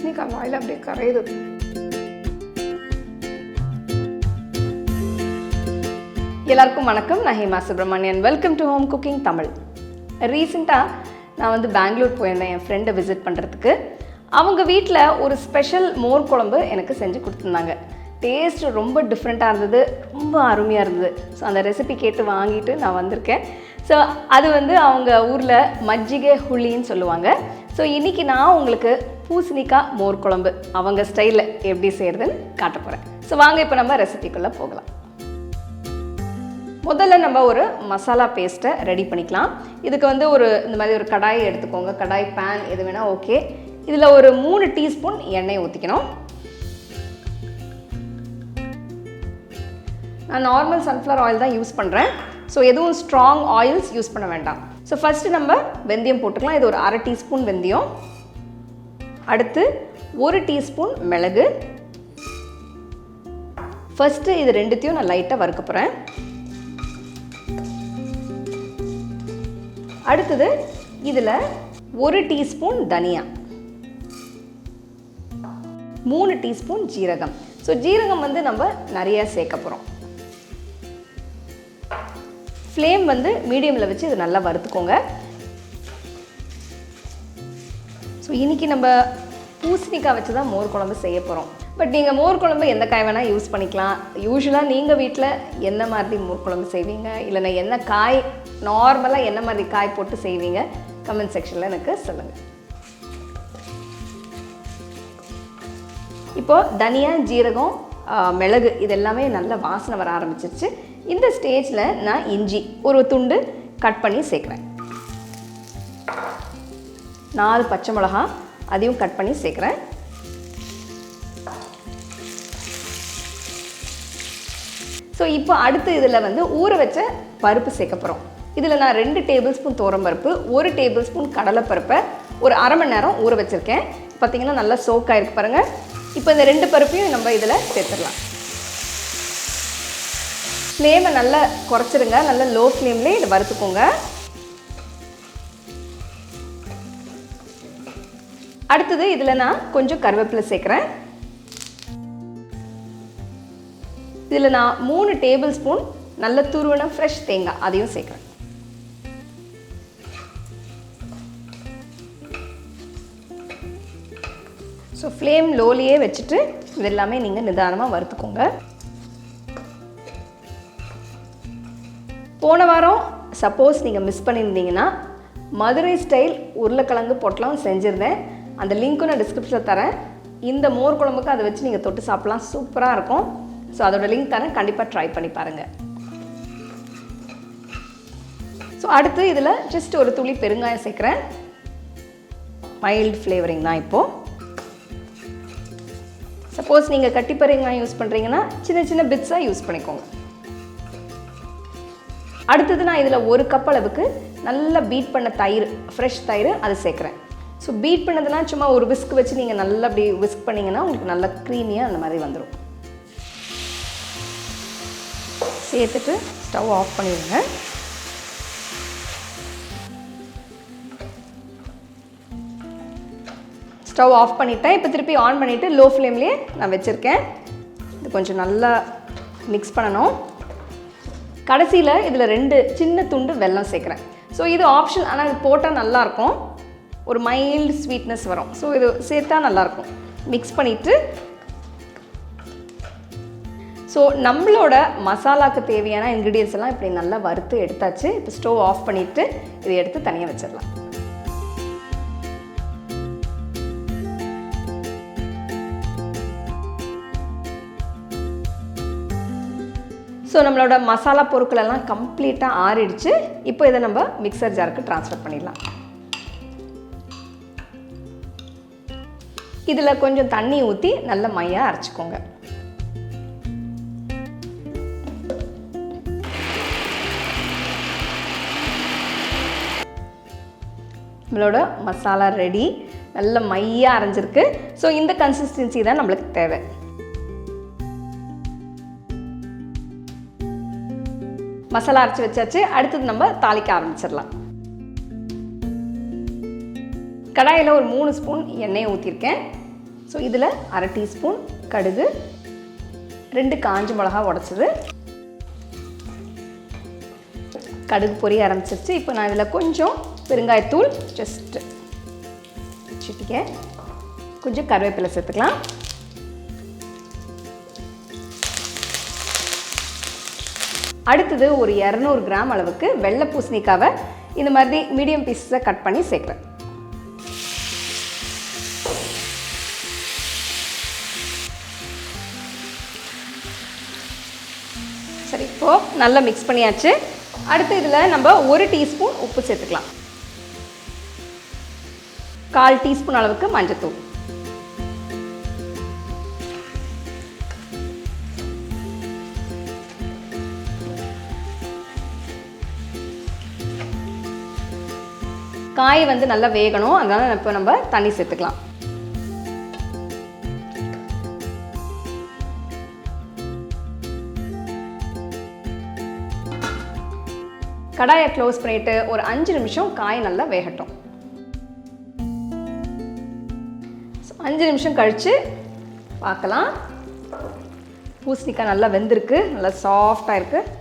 பூசணிக்காய் வாயில் அப்படியே கரையுது. எல்லாருக்கும் வணக்கம். நான் Hema Subramanian welcome to home cooking Tamil ரீசெண்டாக நான் வந்து பெங்களூர் போயிருந்தேன் என் ஃப்ரெண்டை விசிட் பண்ணுறதுக்கு அவங்க வீட்டில் ஒரு ஸ்பெஷல் மோர் குழம்பு எனக்கு செஞ்சு கொடுத்துருந்தாங்க. டேஸ்ட் ரொம்ப டிஃப்ரெண்ட்டாக இருந்தது ரொம்ப அருமையாக இருந்தது. ஸோ அந்த ரெசிபி கேட்டு வாங்கிட்டு நான் வந்திருக்கேன். ஸோ அது வந்து அவங்க ஊரில் மஜ்ஜிகை ஹுளின்னு சொல்லுவாங்க. ஸோ இன்றைக்கி நான் உங்களுக்கு பூசணிக்காய் மோர் குழம்பு அவங்க ஸ்டைலில் எப்படி செய்கிறதுன்னு காட்ட போகிறேன் ஸோ வாங்க இப்போ நம்ம ரெசிபிக்குள்ளே போகலாம். முதல்ல நம்ம ஒரு மசாலா பேஸ்ட்டை ரெடி பண்ணிக்கலாம். இதுக்கு வந்து ஒரு இந்த மாதிரி ஒரு கடாயை எடுத்துக்கோங்க. கடாய் பேன் எது வேணால் ஓகே இதில் ஒரு மூணு டீஸ்பூன் எண்ணெய் ஊற்றிக்கணும் நான் நார்மல் சன்ஃப்ளவர் ஆயில் தான் யூஸ் பண்ணுறேன் ஸோ எதுவும் ஸ்ட்ராங் ஆயில்ஸ் யூஸ் பண்ண வேண்டாம். ஸோ ஃபஸ்ட்டு நம்ம வெந்தயம் போட்டுக்கலாம். இது ஒரு அரை டீஸ்பூன் வெந்தயம். அடுத்து ஒரு டீஸ்பூன் மிளகு. ஃபஸ்ட்டு இது ரெண்டுத்தையும் நான் லைட்டாக வறுக்க போகிறேன் அடுத்தது இதில் ஒரு டீஸ்பூன் தனியா. மூணு டீஸ்பூன் ஜீரகம். ஸோ ஜீரகம் வந்து நம்ம நிறைய சேர்க்க போகிறோம் ஃப்ளேம் வந்து மீடியமில் வச்சு இது நல்லா வறுத்துக்கோங்க. ஸோ இன்றைக்கி நம்ம பூசணிக்காய் வச்சு தான் மோர் குழம்பு செய்ய போகிறோம் பட் நீங்கள் மோர் குழம்பு எந்த காய் வேணால் யூஸ் பண்ணிக்கலாம். யூஸ்வலாக நீங்கள் வீட்டில் என்ன மாதிரி மோர் குழம்பு செய்வீங்க? இல்லைன்னா என்ன காய் நார்மலாக என்ன மாதிரி காய் போட்டு செய்வீங்க? கமெண்ட் செக்ஷனில் எனக்கு சொல்லுங்கள் இப்போது தனியா ஜீரகம் மிளகு இது எல்லாமே நல்ல வாசனை வர ஆரம்பிச்சிருச்சு. இந்த ஸ்டேஜில் நான் இஞ்சி ஒரு துண்டு கட் பண்ணி சேர்க்குறேன். நாலு பச்சை மிளகா அதையும் கட் பண்ணி சேர்க்குறேன். ஸோ இப்போ அடுத்து இதில் வந்து ஊற வச்ச பருப்பு சேர்க்க போகிறோம். இதில் நான் ரெண்டு டேபிள் ஸ்பூன் பருப்பு ஒரு டேபிள் ஸ்பூன் கடலைப்பருப்பை ஒரு அரை மணி நேரம் ஊற வச்சுருக்கேன். பார்த்தீங்கன்னா நல்லா சோக் பாருங்கள் இப்போ இந்த ரெண்டு பருப்பையும் நம்ம இதில் சேர்த்துடலாம். ஃப்ளேமை நல்லா குறைச்சிருங்க. நல்லா லோ ஃப்ளேம்லேயே இதை வறுத்துக்கோங்க. அடுத்தது இதில் நான் கொஞ்சம் கருவேப்பிலை சேர்க்குறேன். இதில் நான் மூணு டேபிள் ஸ்பூன் நல்ல துருவன ஃப்ரெஷ் தேங்காய் அதையும் சேர்க்குறேன். ஸோ ஃப்ளேம் லோலியே வச்சுட்டு இது எல்லாமே நீங்கள் நிதானமாக வறுத்துக்கோங்க. போன வாரம் சப்போஸ் நீங்கள் மிஸ் பண்ணியிருந்தீங்கன்னா மதுரை ஸ்டைல் உருளைக்கிழங்கு பொட்டலம் செஞ்சுருந்தேன். அந்த லிங்க்கும் நான் டிஸ்கிரிப்ஷனில் தரேன். இந்த மோர் குழம்புக்கு அதை வச்சு நீங்கள் தொட்டு சாப்பிட்லாம். சூப்பராக இருக்கும். ஸோ அதோட லிங்க் தரேன். கண்டிப்பாக ட்ரை பண்ணி பாருங்கள் ஸோ அடுத்து இதில் ஜஸ்ட் ஒரு துளி பெருங்காயம் சேர்க்குறேன். மைல்டு ஃப்ளேவரிங் தான் இப்போது சப்போஸ் நீங்கள் கட்டி பெருங்காயம் யூஸ் பண்ணுறீங்கன்னா சின்ன சின்ன பிட்ஸாக யூஸ் பண்ணிக்கோங்க. அடுத்தது நான் இதில் ஒரு கப் அளவுக்கு நல்லா பீட் பண்ண தயிர் ஃப்ரெஷ் தயிர் அதை சேர்க்குறேன். ஸோ பீட் பண்ணதுனா சும்மா ஒரு விஸ்க் வச்சு நீங்கள் நல்லா அப்படி விஸ்க் பண்ணிங்கன்னா உங்களுக்கு நல்லா க்ரீமியாக அந்த மாதிரி வந்துடும் சேர்த்துட்டு ஸ்டவ் ஆஃப் பண்ணிடுங்க. ஸ்டவ் ஆஃப் பண்ணிட்டேன். இப்போ திருப்பி ஆன் பண்ணிவிட்டு லோ ஃப்ளேம்லேயே நான் வச்சுருக்கேன். இது கொஞ்சம் நல்லா மிக்ஸ் பண்ணணும். கடைசியில் இதில் ரெண்டு சின்ன துண்டு வெல்லம் சேர்க்குறேன். ஸோ இது ஆப்ஷன் ஆனால் இது போட்டால் நல்லாயிருக்கும் ஒரு மைல்டு ஸ்வீட்னஸ் வரும். ஸோ இது சேர்த்தா நல்லாயிருக்கும் மிக்ஸ் பண்ணிவிட்டு ஸோ நம்மளோட மசாலாக்கு தேவையான இன்க்ரீடியன்ஸ் எல்லாம் இப்படி நல்லா வறுத்து எடுத்தாச்சு. இப்போ ஸ்டவ் ஆஃப் பண்ணிவிட்டு இதை எடுத்து தனியாக வச்சிடலாம். ஸோ நம்மளோட மசாலா பொருட்கள் எல்லாம் கம்ப்ளீட்டாக ஆறிடுச்சு. இப்போ இதை நம்ம மிக்சர் ஜாருக்கு ட்ரான்ஸ்ஃபர் பண்ணிடலாம். இதில் கொஞ்சம் தண்ணி ஊற்றி நல்ல மையாக அரைச்சிக்கோங்க. நம்மளோட மசாலா ரெடி நல்ல மையாக அரைஞ்சிருக்கு. ஸோ இந்த கன்சிஸ்டன்சி தான் நம்மளுக்கு தேவை. மசாலா அரைச்சி வச்சாச்சு. அடுத்தது நம்ம தாளிக்க ஆரம்பிச்சிடலாம். கடாயில் ஒரு மூணு ஸ்பூன் எண்ணெயை ஊற்றிருக்கேன் ஸோ இதில் அரை டீஸ்பூன் கடுகு ரெண்டு காஞ்சி மிளகா உடச்சது. கடுகு பொரிய ஆரம்பிச்சிருச்சு. இப்போ நான் இதில் கொஞ்சம் பெருங்காயத்தூள் ஜஸ்ட்டு வச்சுட்டிக்க கொஞ்சம் கருவேப்பிலை சேர்த்துக்கலாம். அடுத்தது ஒரு இரநூறு கிராம் அளவுக்கு வெள்ளை பூசணிக்காவை இந்த மாதிரி மீடியம் பீஸஸை கட் பண்ணி சேர்க்குறேன். சரி இப்போது நல்லா மிக்ஸ் பண்ணியாச்சு. அடுத்து இதில் நம்ம ஒரு டீஸ்பூன் உப்பு சேர்த்துக்கலாம். கால் டீஸ்பூன் அளவுக்கு மஞ்சத்தூள். காய் வந்து நல்லா வேகணும். அதனால் இப்போ நம்ம தண்ணி சேர்த்துக்கலாம். கடாயை க்ளோஸ் பண்ணிட்டு ஒரு அஞ்சு நிமிஷம் காய் நல்லா வேகட்டும். அஞ்சு நிமிஷம் கழித்து பார்க்கலாம். பூசணிக்காய் நல்லா வெந்திருக்கு நல்லா சாஃப்டாக இருக்குது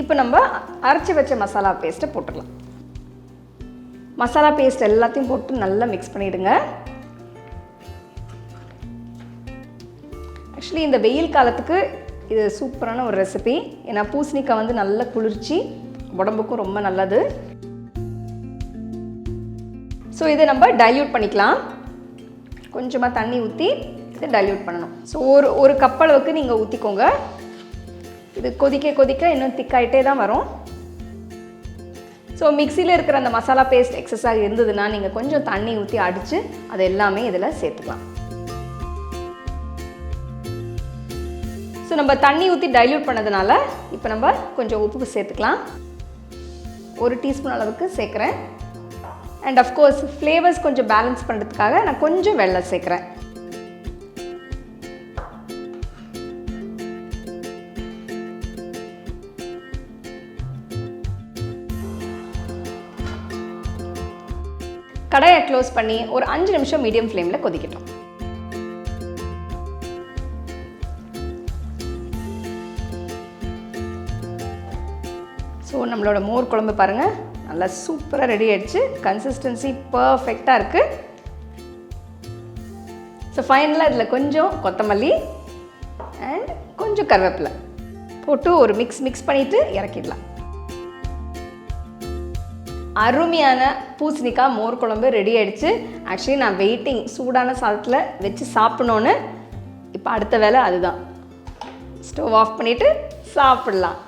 இப்போ நம்ம அரைச்சி வச்ச மசாலா பேஸ்ட்டை போட்டுடலாம். மசாலா பேஸ்ட் எல்லாத்தையும் போட்டு நல்லா மிக்ஸ் பண்ணிவிடுங்க ஆக்சுவலி இந்த வெயில் காலத்துக்கு இது சூப்பரான ஒரு ரெசிபி ஏன்னா பூசணிக்காய் வந்து நல்ல குளிர்ச்சி உடம்புக்கும் ரொம்ப நல்லது. ஸோ இதை நம்ம டைல்யூட் பண்ணிக்கலாம். கொஞ்சமாக தண்ணி ஊற்றி இதை டைல்யூட் பண்ணணும். ஸோ ஒரு ஒரு கப் அளவுக்கு நீங்கள் ஊற்றிக்கோங்க இது கொதிக்க கொதிக்க இன்னும் திக்காயிட்டே தான் வரும். ஸோ மிக்சியில் இருக்கிற அந்த மசாலா பேஸ்ட் எக்ஸஸாக இருந்ததுன்னா நீங்கள் கொஞ்சம் தண்ணி ஊற்றி அடித்து அது எல்லாமே இதில் சேர்த்துக்கலாம். ஸோ நம்ம தண்ணி ஊற்றி டைல்யூட் பண்ணதுனால இப்போ நம்ம கொஞ்சம் உப்பு சேர்த்துக்கலாம். ஒரு டீஸ்பூன் அளவுக்கு சேர்க்குறேன். அண்ட் அஃப்கோர்ஸ் ஃப்ளேவர்ஸ் கொஞ்சம் பேலன்ஸ் பண்ணுறதுக்காக நான் கொஞ்சம் வெள்ளம் சேர்க்குறேன். கடையை க்ளோஸ் பண்ணி ஒரு அஞ்சு நிமிஷம் மீடியம் ஃப்ளேமில் கொதிக்கட்டும். ஸோ நம்மளோட மோர் குழம்பு பாருங்கள் நல்லா சூப்பராக ரெடி ஆயிடுச்சு. கன்சிஸ்டன்சி பர்ஃபெக்டாக இருக்குது ஸோ ஃபைனலாக இதில் கொஞ்சம் கொத்தமல்லி அண்ட் கொஞ்சம் கருவேப்பிலை போட்டு ஒரு மிக்ஸ் மிக்ஸ் பண்ணிவிட்டு இறக்கிடலாம். அருமையான பூசணிக்காய் மோர் குழம்பு ரெடி ஆகிடுச்சு ஆக்சுவலி நான் வெயிட்டிங் சூடான சாதத்தில் வச்சு சாப்பிடணுன்னு இப்போ அடுத்த வேலை அதுதான். ஸ்டவ் ஆஃப் பண்ணிவிட்டு சாப்பிடலாம்.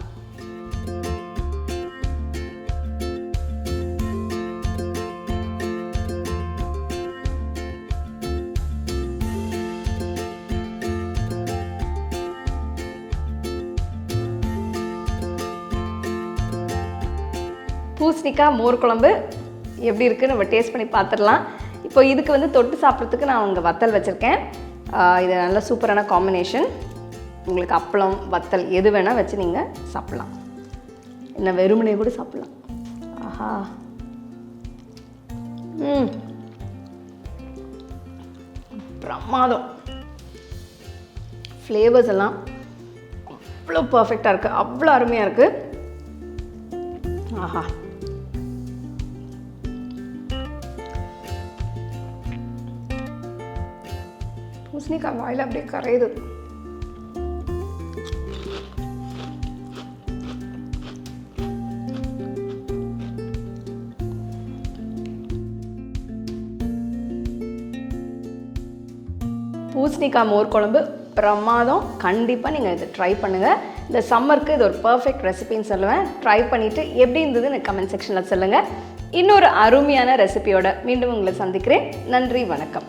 பூசணிக்காய் மோர் குழம்பு எப்படி இருக்குன்னு நம்ம டேஸ்ட் பண்ணி பார்த்துடலாம். இப்போ இதுக்கு வந்து தொட்டு சாப்பிட்றதுக்கு நான் உங்கள் வத்தல் வச்சுருக்கேன். இது நல்ல சூப்பரான காம்பினேஷன் உங்களுக்கு அப்பளம் வத்தல் எது வேணால் வச்சு நீங்கள் சாப்பிட்லாம். என்ன வெறுமனே கூட சாப்பிட்லாம். ஆஹா. ம். பிரமாதம். ஃப்ளேவர்ஸ் எல்லாம் அவ்வளோ பர்ஃபெக்டாக இருக்குது அவ்வளோ அருமையாக இருக்குது ஆஹா. பூசணிக்காய் வாயில் அப்படியே கரையுது. பூசணிக்காய் மோர் குழம்பு பிரமாதம். கண்டிப்பாக நீங்கள் இதை ட்ரை பண்ணுங்கள் இந்த சம்மருக்கு இது ஒரு பர்ஃபெக்ட் ரெசிபின்னு சொல்லுவேன். ட்ரை பண்ணிவிட்டு எப்படி இருந்தது எனக்கு கமெண்ட் செக்ஷனில் சொல்லுங்கள் இன்னொரு அருமையான ரெசிபியோட மீண்டும் உங்களை சந்திக்கிறேன். நன்றி வணக்கம்.